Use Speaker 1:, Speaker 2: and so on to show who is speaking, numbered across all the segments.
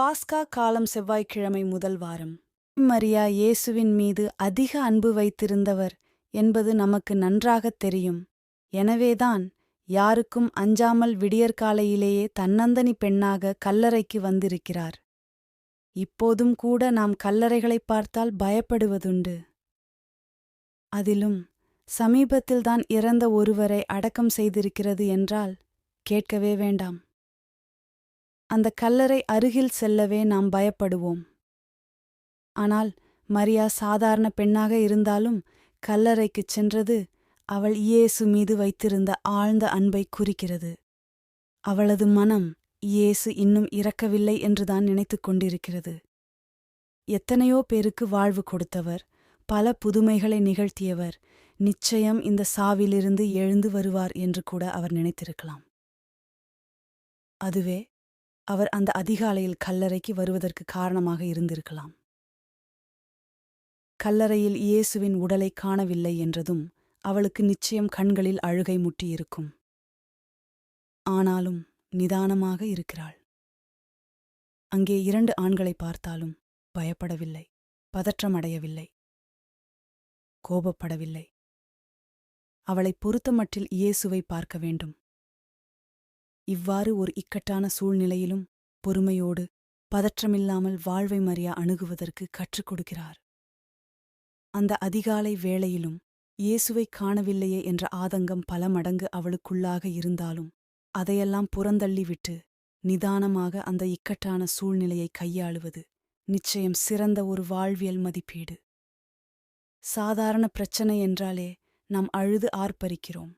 Speaker 1: பாஸ்கா காலம் செவ்வாய்க்கிழமை முதல் வாரம். மரியா இயேசுவின் மீது அதிக அன்பு வைத்திருந்தவர் என்பது நமக்கு நன்றாகத் தெரியும். எனவேதான் யாருக்கும் அஞ்சாமல் விடியற்காலையிலேயே தன்னந்தனி பெண்ணாக கல்லறைக்கு வந்திருக்கிறார். இப்போதும் கூட நாம் கல்லறைகளைப் பார்த்தால் பயப்படுவதுண்டு. அதிலும் சமீபத்தில்தான் இறந்த ஒருவரை அடக்கம் செய்திருக்கிறது என்றால் கேட்கவே வேண்டாம். அந்த கல்லறை அருகில் செல்லவே நாம் பயப்படுவோம். ஆனால் மரியா சாதாரண பெண்ணாக இருந்தாலும் கல்லறைக்குச் சென்றது அவள் இயேசு மீது வைத்திருந்த ஆழ்ந்த அன்பை குறிக்கிறது. அவளது மனம் இயேசு இன்னும் இறக்கவில்லை என்றுதான் நினைத்துக் கொண்டிருக்கிறது. எத்தனையோ பேருக்கு வாழ்வு கொடுத்தவர் பல புதுமைகளை நிகழ்த்தியவர் நிச்சயம் இந்த சாவிலிருந்து எழுந்து வருவார் என்று கூட அவர் நினைத்திருக்கலாம். அதுவே அவர் அந்த அதிகாலையில் கல்லறைக்கு வருவதற்கு காரணமாக இருந்திருக்கலாம். கல்லறையில் இயேசுவின் உடலை காணவில்லை என்றதும் அவளுக்கு நிச்சயம் கண்களில் அழுகை முட்டியிருக்கும். ஆனாலும் நிதானமாக இருக்கிறாள். அங்கே இரண்டு ஆண்களை பார்த்தாலும் பயப்படவில்லை பதற்றமடையவில்லை கோபப்படவில்லை. அவளை பொறுத்தமட்டில் இயேசுவை பார்க்க வேண்டும். இவ்வாறு ஒரு இக்கட்டான சூழ்நிலையிலும் பொறுமையோடு பதற்றமில்லாமல் வாழ்வை மறியா அணுகுவதற்கு கற்றுக் கொடுக்கிறார். அந்த அதிகாலை வேளையிலும் இயேசுவை காணவில்லையே என்ற ஆதங்கம் பல மடங்கு அவளுக்குள்ளாக இருந்தாலும் அதையெல்லாம் புறந்தள்ளிவிட்டு நிதானமாக அந்த இக்கட்டான சூழ்நிலையை கையாளுவது நிச்சயம் சிறந்த ஒரு வாழ்வியல் மதிப்பீடு. சாதாரண பிரச்சனை என்றாலே நாம் அழுது ஆர்ப்பரிக்கிறோம்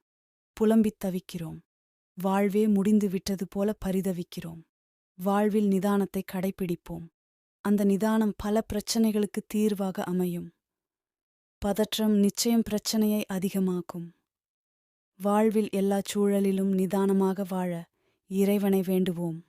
Speaker 1: புலம்பித் தவிக்கிறோம் வாழ்வே முடிந்து விட்டது போல பரிதவிக்கிறோம். வாழ்வில் நிதானத்தை கடைப்பிடிப்போம். அந்த நிதானம் பல பிரச்சனைகளுக்கு தீர்வாக அமையும். பதற்றம் நிச்சயம் பிரச்சனையை அதிகமாக்கும். வாழ்வில் எல்லா சூழலிலும் நிதானமாக வாழ இறைவனை வேண்டுவோம்.